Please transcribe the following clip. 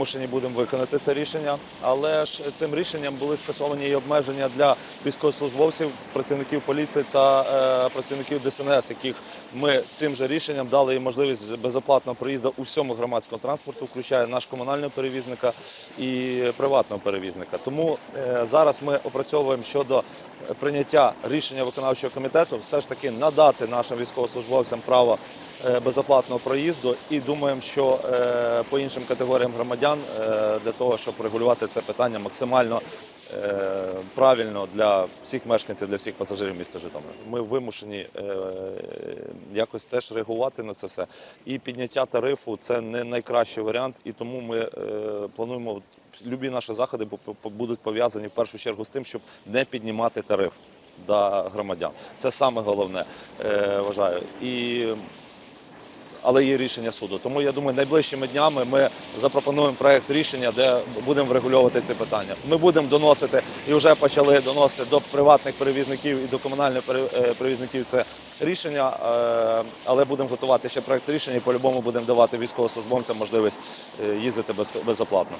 Мушені будемо виконати це рішення, але ж цим рішенням були скасовані і обмеження для військовослужбовців, працівників поліції та е, працівників ДСНС, яких ми цим же рішенням дали їм можливість безоплатного проїзду у всьому громадського транспорту, включає наш комунального перевізника і приватного перевізника. Тому е, зараз ми опрацьовуємо щодо прийняття рішення виконавчого комітету, все ж таки надати нашим військовослужбовцям право безоплатного проїзду і думаємо, що е, по іншим категоріям громадян е, для того, щоб регулювати це питання максимально е, правильно для всіх мешканців, для всіх пасажирів міста Житомира. Ми вимушені е, якось теж реагувати на це все. І підняття тарифу це не найкращий варіант, і тому ми е, плануємо. Любі наші заходи бу- бу- будуть пов'язані в першу чергу з тим, щоб не піднімати тариф до громадян. Це саме головне, е, вважаю. І але є рішення суду. Тому я думаю, найближчими днями ми запропонуємо проект рішення, де будемо врегульовувати ці питання. Ми будемо доносити і вже почали доносити до приватних перевізників і до комунальних е, перевізників це рішення, е, але будемо готувати ще проект рішення і по-любому будемо давати військовослужбовцям можливість е, їздити без- безоплатно.